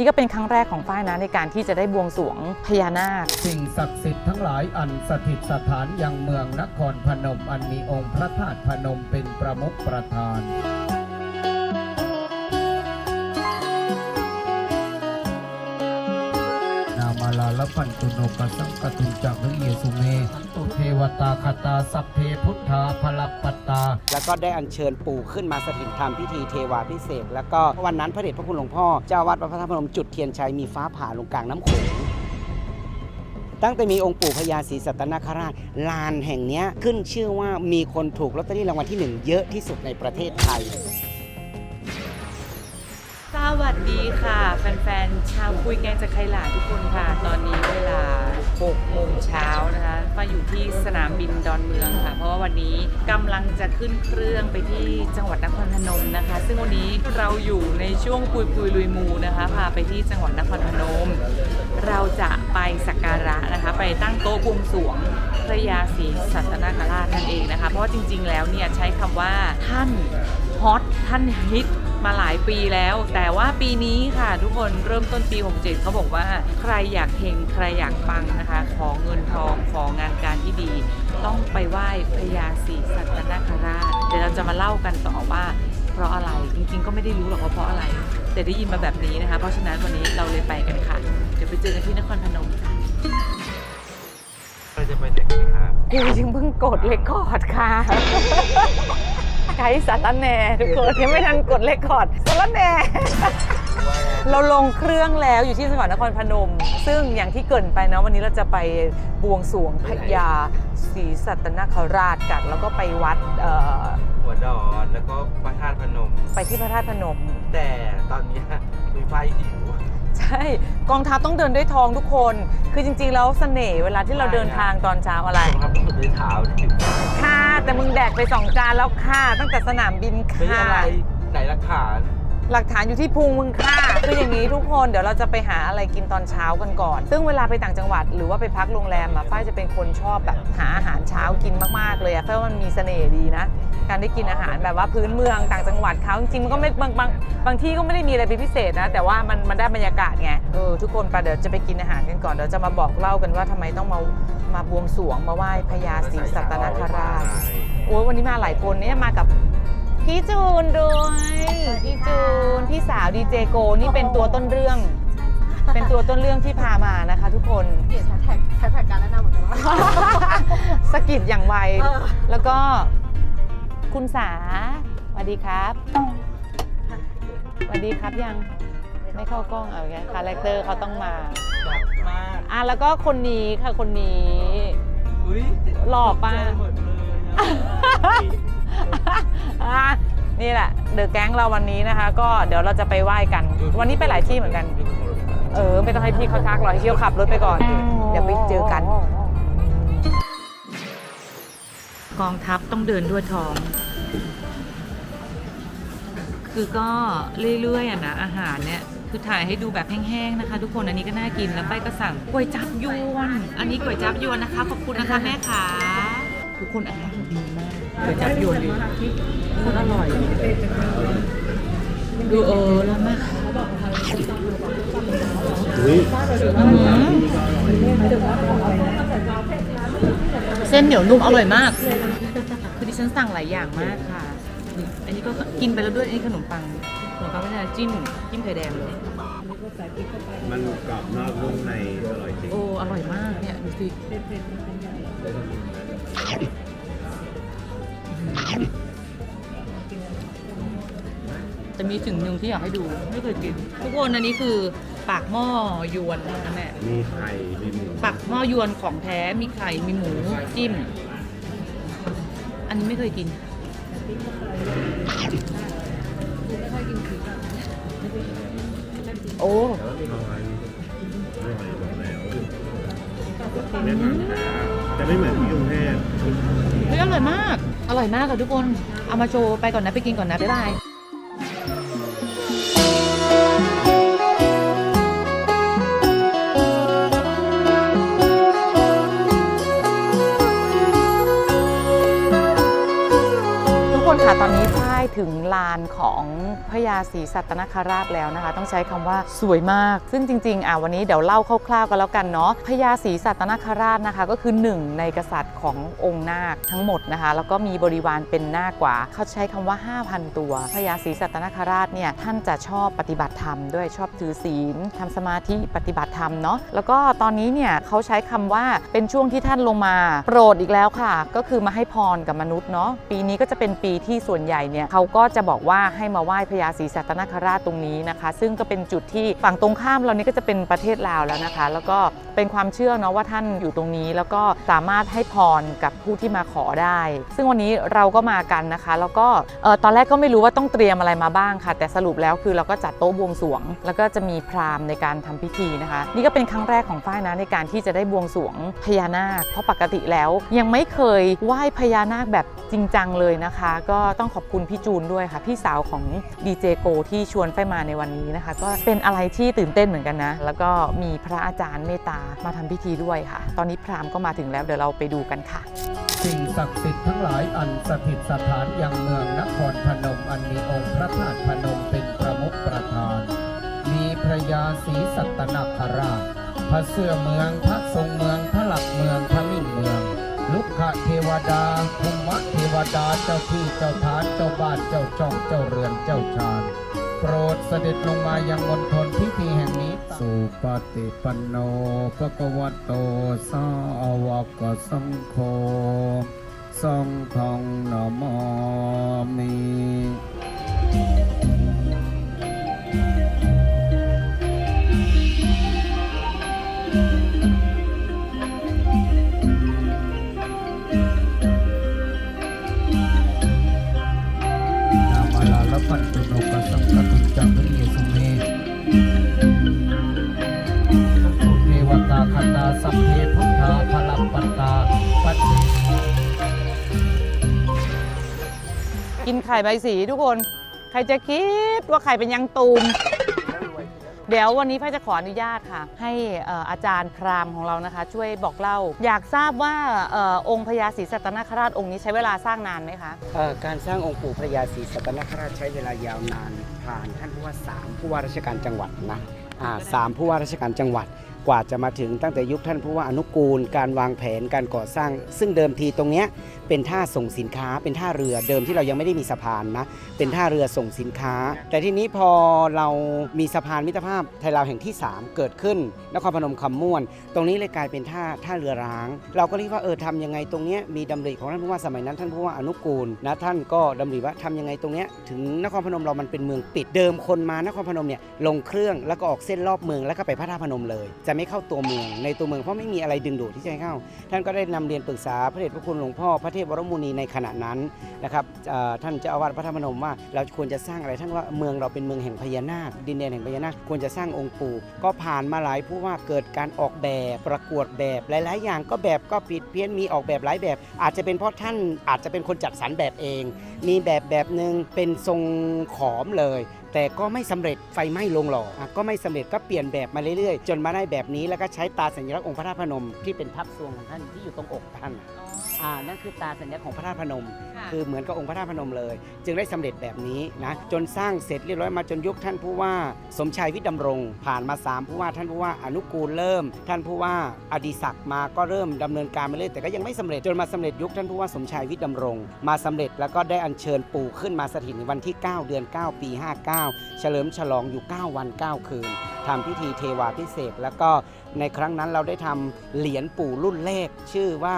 นี่ก็เป็นครั้งแรกของฝ้ายนะในการที่จะได้บวงสรวงพญานาค สิ่งศักดิ์สิทธิ์ทั้งหลายอันสถิตสถานยังเมืองนครพนมอันมีองค์พระธาตุพนมเป็นประมุขประธาน ลาลปันตุโนปสังกตุจักรเยสุเมสันตุเทวตาคตาสัพเพพุทธาพลัปตตา แล้วก็ได้อัญเชิญปู่ขึ้นมาสถิตธรรมพิธีเทวาพิเศษ แล้วก็วันนั้นพระเดชพระคุณหลวงพ่อเจ้าวัดพระธาตุพนมจุดเทียนชัยมีฟ้าผ่าลงกลางน้ำโขงตั้งแต่มีองค์ปู่พญาศรีสัตนคราชลานแห่งนี้ขึ้นชื่อว่ามีคนถูกลอตเตอรี่รางวัลที่หนึ่งเยอะที่สุดในประเทศไทย วัสดีค่ะ แฟนๆ ชาวคุยแกงจากใคหลาทุกคนค่ะ ตอนนี้เวลา6โมงเช้านะคะมาอยู่ที่สนามบินดอนเมืองค่ะ เพราะว่าวันนี้กำลังจะขึ้นเครื่องไปที่จังหวัดนครพนมนะคะ ซึ่งวันนี้เราอยู่ในช่วงปุยปุยลุยมูนะคะพาไปที่จังหวัดนครพนม เราจะไปสักการะนะคะ ไปตั้งโต๊ะบวงสรวงพระยาศรีสัตนคราชนั่นเองนะคะ เพราะว่าจริง ๆ แล้วเนี่ยใช้คำว่าท่านฮอตท่านฮิต มาหลายปีแล้ว แต่ว่าปีนี้ค่ะทุกคนเริ่มต้นปี 67เขาบอกว่าใครอยากเฮงใครอยากปังนะคะ ของเงินทองของานการที่ดี ต้องไปไหว้พญาศรีสัตนคราชเดี๋ยวเราจะมาเล่ากันต่อว่าเพราะอะไรจริงๆ ก็ไม่ได้รู้หรอกว่าเพราะอะไร แต่ได้ยินมาแบบนี้นะคะ เพราะฉะนั้นวันนี้เราเลยไปกันค่ะ เดี๋ยวไปเจอกันที่นครพนมค่ะเราจะไปไหนกันครับกูยังเพิ่งกดเลคคอร์ดค่ะ ไกด์สารแหน่ทุกคนยังไม่ทันกดเลคคอร์ดสารแหน่ เราลงเครื่องแล้วอยู่ที่จังหวัดนครพนม ซึ่งอย่างที่เกรินไปนะวันนี้เราจะไปบวงสรวงพญาศรีสัตนคราชกัน แล้วก็ไปวัดเอ่อหัวดอนแล้วก็พระธาตุพนม ไปที่พระธาตุพนม แต่ตอนเนี้ยมีไฟหิว ใช่กองทัพต้องเดินด้วยทองทุกคน คือจริงๆแล้วเสน่ห์เวลาที่เราเดินทางตอนเช้าอะไรครับต้องด้วยเท้าดิค่ะแต่มึงแดกไปสองจานแล้วค่ะตั้งแต่สนามบินไม่ค่ะอะไรไหนหลักฐานหลักฐานอยู่ที่พุงมึงค่ะคืออย่างนี้ทุกคนเดี๋ยวเราจะไปหาอะไรกินตอนเช้ากันก่อน ซึ่งเวลาไปต่างจังหวัดหรือว่าไปพักโรงแรมอะฝ้ายจะเป็นคนชอบแบบหาอาหารเช้ากินมากๆเลยอะฝ้ายว่ามันมีเสน่ห์ดีนะ การได้กินอาหารแบบว่าพื้นเมืองต่างจังหวัดเขาจริงๆมันก็ไม่บางบางบางที่ก็ไม่ได้มีอะไรเป็นพิเศษนะ แต่ว่ามันมันได้บรรยากาศไงเออทุกคนไปเดี๋ยวจะไปกินอาหารกันก่อนเดี๋ยวจะมาบอกเล่ากันว่าทำไมต้องมามาบวงสรวงมาไหว้พญาศรีสัตนคราชโอ้ยวันนี้มาหลายคนเนี่ยมากับพี่จูนด้วยพี่จูนพี่สาวดีเจโกนี่เป็นตัวต้นเรื่อง เป็นตัวต้นเรื่องที่พามานะคะ ทุกคนเปลี่ยนแท็กแท็กการแนะนำเหมือนกันว่า สะกิดอย่างไว เออ แล้วก็ คุณสาสวัสดีครับสวัสดีครับยังไม่เข้ากล้องเอาอย่างเงี้ยคาแรคเตอร์เขาต้องมาจัดมากอะแล้วก็คนนี้ค่ะคนนี้อุ้ยหล่อปะเจหมดเลยอะอะนี่แหละเดอะแก๊งเราวันนี้นะคะ ก็เดี๋ยวเราจะไปไหว้กัน วันนี้ไปหลายที่เหมือนกัน เออ ไม่ต้องให้พี่เขาทักหรอกให้พี่เขาขับรถไปก่อน เดี๋ยวไปเจอกัน กองทัพต้องเดินด้วยท้อง คือก็เรื่อยๆอะนะอาหารเนี่ยคือถ่ายให้ดูแบบแห้งๆนะคะ ทุกคนอันนี้ก็น่ากินแล้วไปก็สั่งก๋วยจับยวน อันนี้ก๋วยจับยวนนะคะขอบคุณนะคะแม่ขาทุกคนอาหารดีมากก๋วยจับยวนดีโคตรอร่อยดูเออแล้วมากอื้อหือเส้นเหนียวนุ่มอร่อยมาก คือดิฉันสั่งหลายอย่างมากค่ะ อันนี้ก็กินไปแล้วด้วยอันนี้ขนมปังขนมปังไม่ใช่จิ้มจิ้มไข่แดงเลย มันกรอบนอกนุ่มในอร่อยจริงโอ้อร่อยมากเนี่ยดูสิ จะมีถึงหนึ่งที่อยากให้ดูไม่เคยกิน ทุกคนอันนี้คือปากหม้อยวนนะแม่มีไข่มีหมูปักหม้อยวนของแท้มีไข่มีหมูจิ้ม อันนี้ไม่เคยกินโอ้อร่อยอร่อยบอกแล้วเนี่ยทานแล้วจะไม่เหมือนที่กรุงเทพ เฮ้ยอร่อยมาก อร่อยมากค่ะทุกคน เอามาโชว์ไปก่อนนะไปกินก่อนนะ บ๊ายบาย คนค่ะตอนนี้ฝ้าย ถึงลานของพระยาศรีสัตนคราชแล้วนะคะ ต้องใช้คำว่าสวยมาก ซึ่งจริงๆอะวันนี้เดี๋ยวเล่าคร่าวๆกันแล้วกันเนาะพระยาศรีสัตนคราชนะคะ ก็คือหนึ่งในกษัตริย์ขององค์นาคทั้งหมดนะคะ แล้วก็มีบริวารเป็นนาคกว่า เขาใช้คำว่า 5,000 ตัวพระยาศรีสัตนคราชเนี่ยท่านจะชอบปฏิบัติธรรมด้วยชอบถือศีลทำสมาธิปฏิบัติธรรมเนาะแล้วก็ตอนนี้เนี่ยเขาใช้คำว่าเป็นช่วงที่ท่านลงมาโปรดอีกแล้วค่ะ ก็คือมาให้พรกับมนุษย์เนาะปีนี้ก็จะเป็นปีที่ส่วนใหญ่เนี่ยเขาาก็จะบอกว่าให้มาไหว้พญาศรีสัตนคราชตรงนี้นะคะ ซึ่งก็เป็นจุดที่ฝั่งตรงข้ามเรานี่ก็จะเป็นประเทศลาวแล้วนะคะ แล้วก็เป็นความเชื่อเนาะว่าท่านอยู่ตรงนี้ แล้วก็สามารถให้พรกับผู้ที่มาขอได้ ซึ่งวันนี้เราก็มากันนะคะ แล้วก็เออตอนแรกก็ไม่รู้ว่าต้องเตรียมอะไรมาบ้างค่ะ แต่สรุปแล้วคือเราก็จัดโต๊ะบวงสรวง แล้วก็จะมีพราหมณ์ในการทำพิธีนะคะ นี่ก็เป็นครั้งแรกของฝ้ายนะในการที่จะได้บวงสรวงพญานาค เพราะปกติแล้ว ยังไม่เคยไหว้พญานาคแบบจริงจังเลยนะคะ ก็ต้องขอบคุณพี่จูนด้วยค่ะ พี่สาวของดีเจโกที่ชวนฝ้ายมาในวันนี้นะคะ ก็เป็นอะไรที่ตื่นเต้นเหมือนกันนะ แล้วก็มีพระอาจารย์เมตตามาทำพิธีด้วยค่ะ ตอนนี้พราหมณ์ก็มาถึงแล้วเดี๋ยวเราไปดูกันค่ะ สิ่งศักดิ์สิทธิ์ทั้งหลายอันสถิตสถานยังเมืองนครพนมอันมีองค์พระธาตุพนมเป็นประมุขประธาน มีพระยาศรีสัตนคราชพระเสื้อเมืองพระทรงเมืองพระหลักเมืองพระมิ่งเมือง ลุกขเทวดาภูมิเทวดาเจ้าที่เจ้าทานเจ้าบ้านเจ้าช่องเจ้าเรือนเจ้าชาญโปรดเสด็จลงมายังมณฑลพิธีแห่งนี้ สุปฏิปันโนภะคะวะโตสาวกสังโฆสังฆนามามิ กินไข่ใบสีทุกคน ใครจะคิดว่าไข่เป็นยังตูม เดี๋ยววันนี้พ่อจะขออนุญาตค่ะ ให้อาจารย์พรามของเรานะคะ ช่วยบอกเล่า อยากทราบว่าอองค์พญาศรีสัตนคราชองค์นี้ใช้เวลาสร้างนานไหมคะการสร้างองค์ปู่พระยาศรีสัตนคราชใช้เวลายาวนานผ่านท่านผู้ว่าสามผู้ว่าราชการจังหวัดนะสามผู้ว่าราชการจังหวัด กว่าจะมาถึงตั้งแต่ยุคท่านผู้ว่าอนุกูล การวางแผนการก่อสร้าง ซึ่งเดิมทีตรงนี้เป็นท่าส่งสินค้า เป็นท่าเรือเดิมที่เรายังไม่ได้มีสะพานนะเป็นท่าเรือส่งสินค้า แต่ทีนี้พอเรามีสะพานมิตรภาพไทยลาวแห่งที่ 3 เกิดขึ้นนครพนมคำม่วน ตรงนี้เลยกลายเป็นท่าท่าเรือร้าง เราก็เรียกว่าเออทำยังไงตรงนี้มีดำริของท่านผู้ว่าสมัยนั้น ท่านผู้ว่าอนุกูลนะท่านก็ดำริว่าทำยังไงตรงนี้ถึงนครพนมเรามันเป็นเมืองปิดเดิมคนมานครพนมเนี่ยลงเครื่องแล้วก็ออกเส้นรอบเมืองแล้วก็ไปพระธาตุพนมเลยจะไม่เข้าตัวเมือง ในตัวเมืองเพราะไม่มีอะไรดึงดูดที่จะให้เข้า ท่านก็ได้นำเรียนปรึกษาพระเดชพระคุณหลวงพ่อพระเทพวรมุนีในขณะนั้นนะครับท่านเจ้าอาวาสพระธาตุพนมว่า เราควรจะสร้างอะไรท่านว่าเมืองเราเป็นเมืองแห่งพญานาค ดินแดนแห่งพญานาคควรจะสร้างองค์ปู่ก็ผ่านมาหลายผู้ว่าเกิดการออกแบบประกวดแบบหลาย ๆ อย่างก็แบบก็ผิดเพี้ยนมีออกแบบหลายแบบ อาจจะเป็นเพราะท่านอาจจะเป็นคนจัดสรรแบบเอง มีแบบแบบหนึ่งเป็นทรงขอมเลย แต่ก็ไม่สำเร็จไฟไหม้ลงหล่อก็ไม่สำเร็จก็เปลี่ยนแบบมาเรื่อยๆ จนมาได้แบบนี้แล้วก็ใช้ตาสัญลักษณ์องค์พระธาตุพนมที่เป็นทับทรวงของท่านที่อยู่ตรงอกท่าน อ่านั่นคือตาสัญลักษณ์ของพระธาตุพนมคือเหมือนกับองค์พระธาตุพนมเลย จึงได้สำเร็จแบบนี้นะจนสร้างเสร็จเรียบร้อยมาจนยุคท่านผู้ว่าสมชายวิทย์ดำรง ผ่านมา 3 ผู้ว่าท่านผู้ว่าอนุกูลเริ่ม ท่านผู้ว่าอดิศักดิ์มาก็เริ่มดำเนินการมาเรื่อยแต่ก็ยังไม่สำเร็จจนมาสำเร็จยุคท่านผู้ว่าสมชายวิทย์ดำรง มาสำเร็จแล้วก็ได้อัญเชิญปู่ขึ้นมาสถิตในวันที่ 9 เดือน 9 ปี 59 เฉลิมฉลองอยู่ 9 วัน 9 คืน ทำพิธีเทวาพิเศษกแล้วก็ในครั้งนั้นเราได้ทำเหรียญปู่รุ่นแรกชื่อว่า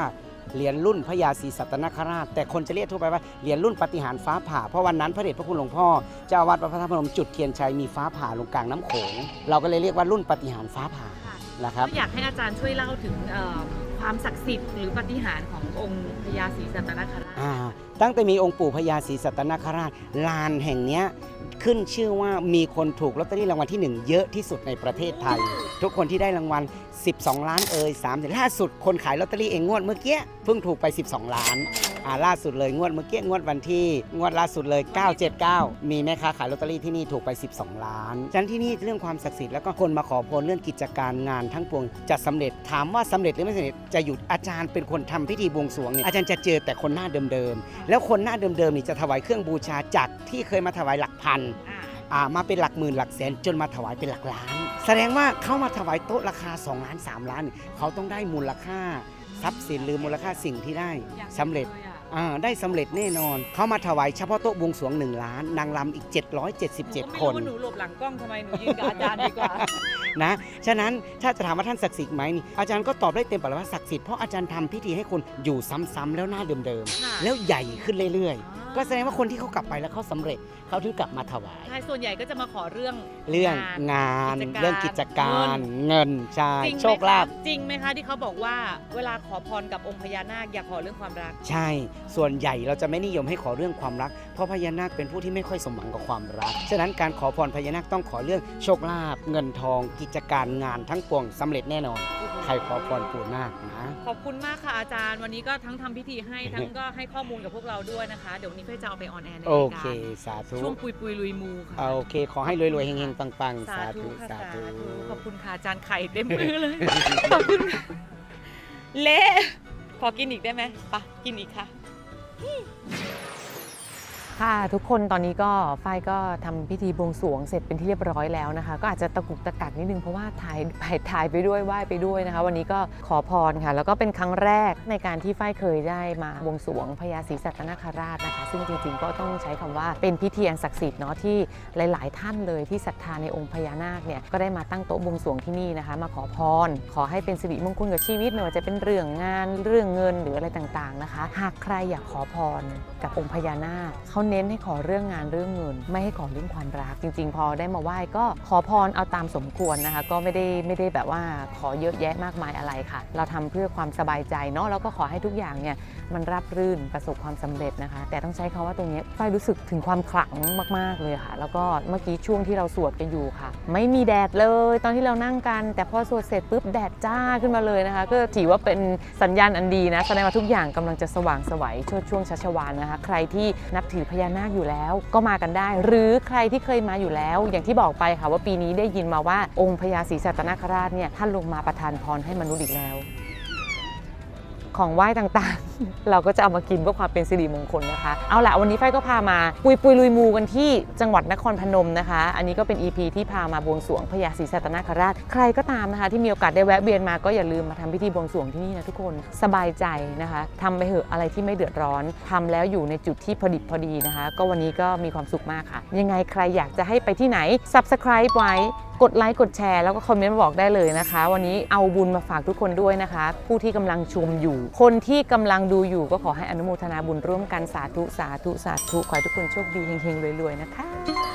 เหรียญรุ่นพระยาศรีสัตนคราช แต่คนจะเรียกทั่วไปว่าเหรียญรุ่นปฏิหารฟ้าผ่า เพราะวันนั้นพระเดชพระคุณหลวงพ่อเจ้าอาวัดวัดพระธาตุพนมจุดเทียนชัยมีฟ้าผ่าลงกลางน้ำโขง เราก็เลยเรียกว่ารุ่นปฏิหารฟ้าผ่านะครับ อยากให้อาจารย์ช่วยเล่าถึงความศักดิ์สิทธิ์หรือปฏิหารขององค์พญาศรีสัตนคราช อ่าตั้งแต่มีองค์ปู่พญาศรีสัตนคราชลานแห่งเนี้ยขึ้นชื่อว่ามีคนถูกลอตเตอรี่รางวัลที่1เยอะที่สุดในประเทศไทย ทุกคนที่ได้รางวัล 12 ล้านเอ่ย3แต่ล่าสุดคนขายลอตเตอรี่เองงวดเมื่อกี้เพิ่งถูกไป 12 ล้าน อ่าล่าสุดเลยงวดเมื่อกี้งวดวันที่ งวดล่าสุดเลย 979 มีแม่ค้าขายลอตเตอรี่ที่นี่ถูกไป 12 ล้านฉะนั้นที่นี่เรื่องความศักดิ์สิทธิ์แล้วก็คนมาขอพรเรื่องกิจการงานทั้งปวงจะสำเร็จถามว่าสำเร็จหรือไม่สำเร็จจะหยุดอาจารย์เป็นคนทำพิธีบวงสรวงเนี่ยอาจารย์จะเจอแต่คนหน้าเดิมๆแล้วคนหน้าเดิมๆนี่จะถวายเครื่องบูชาจากที่เคยมาถวายหลักพันอ่ามาเป็นหลักหมื่นหลักแสนจนมาถวายเป็นหลักล้าน แสดงว่าเขามาถวายโต๊ะราคา 2 ล้าน 3 ล้าน เขาต้องได้มูลค่าทรัพย์สินหรือมูลค่าสิ่งที่ได้สำเร็จ ได้สำเร็จแน่นอน เขามาถวายเฉพาะโต๊ะบวงสรวง 1 ล้าน นางรำอีก 777 คนหนูก็ไม่รู้ว่าหนูหลบหลังกล้องทำไมหนูยืนกับอาจารย์ดีกว่านะฉะนั้นถ้าจะถามว่าท่านศักดิ์สิทธิ์ไหมนี่อาจารย์ก็ตอบได้เต็มปากเลยว่าศักดิ์สิทธิ์เพราะอาจารย์ทำพิธีให้คนอยู่ซ้ำๆแล้วหน้าเดิมค่ะๆแล้วใหญ่ขึ้นเรื่อยๆ ก็แสดงว่าคนที่เขากลับไปแล้วเขาสำเร็จเขาถึงกลับมาถวาย ใช่ส่วนใหญ่ก็จะมาขอเรื่องเรื่องงาน กิจการเรื่องกิจการเงินเงินใช่จริงไหมโชคลาภะจริงไหมคะที่เขาบอกว่าเวลาขอพรกับองค์พญานาคอย่าขอเรื่องความรัก ใช่ ส่วนใหญ่เราจะไม่นิยมให้ขอเรื่องความรัก เพราะพญานาคเป็นผู้ที่ไม่ค่อยสมหวังกับความรัก ฉะนั้นการขอพรพญานาคต้องขอเรื่องโชคลาภเงินทอง กิจการงานทั้งปวงสำเร็จแน่นอน ใครขอพรปู่นาคนะ ขอบคุณมากค่ะอาจารย์ วันนี้ก็ทั้งทำพิธีให้ทั้งก็ให้ข้อมูลกับพวกเราด้วยนะคะ เดี๋ยววันนี้เพื่อจะเอาไปออนแอร์ในโอรายเค การสาธุช่วงปุยปุยลุยมูค่ะเอาโอเค ขอให้รวยๆเฮงๆปังๆ สาสาธุธุค่ะสาสาธุ ธุขอบคุณค่ะอาจารย์ไข่เต็มมือเลย ขอบคุณค่ะเละขอกินอีกได้ไหมไปะกินอีกค่ะ ค่ะทุกคนตอนนี้ก็ฝ้ายก็ทำพิธีบวงสรวงเสร็จเป็นที่เรียบร้อยแล้วนะคะ ก็อาจจะตะกุกตะกักนิดนึงเพราะว่าถ่ายไปถ่ายไปด้วยไหว้ไปด้วยนะคะ วันนี้ก็ขอพรค่ะ แล้วก็เป็นครั้งแรกในการที่ฝ้ายเคยได้มาบวงสรวงพญาศรีสัตนคราชนะคะ ซึ่งจริงๆก็ต้องใช้คำว่าเป็นพิธีอันศักดิ์สิทธิ์เนาะที่หลาย ๆ ท่านเลยที่ศรัทธาในองค์พญานาคเนี่ยก็ได้มาตั้งโต๊ะบวงสรวงที่นี่นะคะ มาขอพร ขอให้เป็นสิริมงคลกับชีวิตไม่ว่าจะเป็นเรื่องงานเรื่องเงินหรืออะไรต่างๆนะคะ หากใครอยากขอพรกับองค์พญานาคเขาเน้นให้ขอเรื่องงานเรื่องเงิน ไม่ให้ขอเรื่องความรัก จริง ๆ พอได้มาไหว้ก็ขอพรเอาตามสมควรนะคะ ก็ไม่ได้ไม่ได้แบบว่าขอเยอะแยะมากมายอะไรค่ะ เราทำเพื่อความสบายใจเนาะแล้วก็ขอให้ทุกอย่างเนี่ยมันรับรื่นประสบความสำเร็จนะคะ แต่ต้องใช้คาว่าตรงนี้ฝ้ายรู้สึกถึงความขลังมาก ๆเลยค่ะ แล้วก็เมื่อกี้ช่วงที่เราสวดกันอยู่ค่ะ ไม่มีแดดเลย ตอนที่เรานั่งกัน แต่พอสวดเสร็จปุ๊บแดดจ้าขึ้นมาเลยนะคะ ก็ถือว่าเป็นสัญญาณอันดีนะแสดงว่าทุกอย่างกำลังจะสว่างไสวัยช่วงช่วงชัชวานนะคะ ใครที่นับถือพญานาคอยู่แล้ว ก็มากันได้ หรือใครที่เคยมาอยู่แล้ว อย่างที่บอกไปค่ะว่าปีนี้ได้ยินมาว่าองค์พญาศรีสัตนคราชเนี่ยท่านลงมาประทานพรให้มนุษย์อีกแล้ว ของไหว้ต่างๆ เราก็จะเอามากินเพื่อความเป็นสิริมงคลนะคะ เอาละวันนี้ไฟก็พามาปุยปุยลุยมูกันที่จังหวัดนครพนมนะคะ อันนี้ก็เป็น EP ที่พามาบวงสรวงพญาศรีสัตนคราช ใครก็ตามนะคะ ที่มีโอกาสได้แวะเวียนมาก็อย่าลืมมาทำพิธีบวงสรวงที่นี่นะทุกคนสบายใจนะคะทำไปเหอะอะไรที่ไม่เดือดร้อนทำแล้วอยู่ในจุดที่พอดิบพอดีนะคะ ก็วันนี้ก็มีความสุขมากค่ะ ยังไงใครอยากจะให้ไปที่ไหน subscribe ไว้ กดไลค์กดแชร์แล้วก็คอมเมนต์มาบอกได้เลยนะคะ วันนี้เอาบุญมาฝากทุกคนด้วยนะคะ ผู้ที่กำลังชมอยู่ คนที่กำลังดูอยู่ก็ขอให้อนุโมทนาบุญร่วมกันสาธุสาธุสาธุขอให้ทุกคนโชคดีเฮงๆรวยๆนะคะ